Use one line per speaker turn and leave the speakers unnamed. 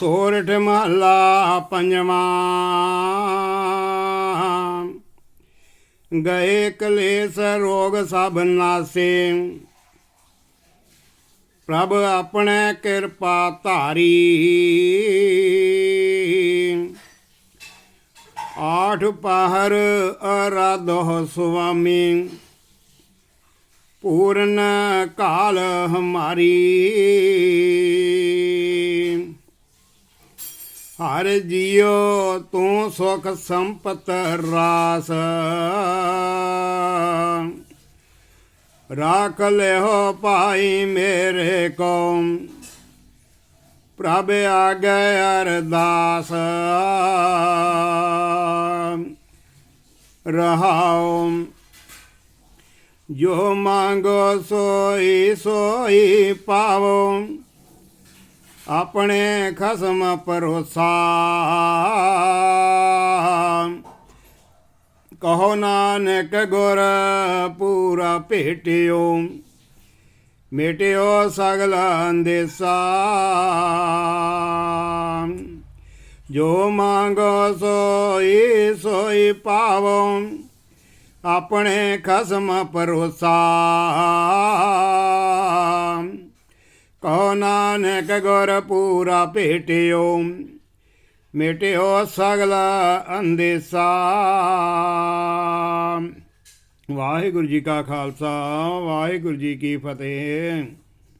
ਸੋਰਠ ਮਹੱਲਾ ਪੰਜਵਾਂ। ਗਏ ਕਲੇਸ਼ ਰੋਗ ਸਭ ਨਾਸੇ। ਪ੍ਰਭ ਆਪਣੇ ਕਿਰਪਾ ਧਾਰੀ। ਆਠ ਪਹਰ ਅਰਾਧੋ ਸੁਆਮੀ। ਪੂਰਨ ਕਾਲ ਹਮਾਰੀ। ਹਰ ਜੀਉ ਤੂੰ ਸੁਖ ਸੰਪਤ ਰਾਸ। ਰਾਖ ਲਿਓ ਭਾਈ ਮੇਰੇ ਕੋ ਪ੍ਰਭ ਆਗੇ ਅਰਦਾਸ। ਰਹਾਉ, ਜੋ ਮੰਗੋ ਸੋਈ ਸੋਈ ਪਾਵੋ। ਆਪਣੇ ਖਸਮ ਪਰੋਸਾ ਕਹੋ ਨਾਨਕ ਗੁਰ ਪੂਰਾ ਭੇਟਿਓ, ਮੇਟਿਓ ਸਗਲ ਅੰਦੇਸਾ। ਜੋ ਮੰਗੋ ਸੋਈ ਸੋਈ ਪਾਵੋ, ਆਪਣੇ ਖਸਮ ਪਰੋਸਾ ਕਹੋ ਨਾਨਕ ਗੁਰ ਪੂਰਾ ਭੇਟਿਓ, ਮਿਟਿਓ ਸਗਲਾ ਅੰਦੇਸਾ। ਵਾਹਿਗੁਰੂ ਜੀ ਕਾ ਖਾਲਸਾ, ਵਾਹਿਗੁਰੂ ਜੀ ਕੀ ਫਤਿਹ।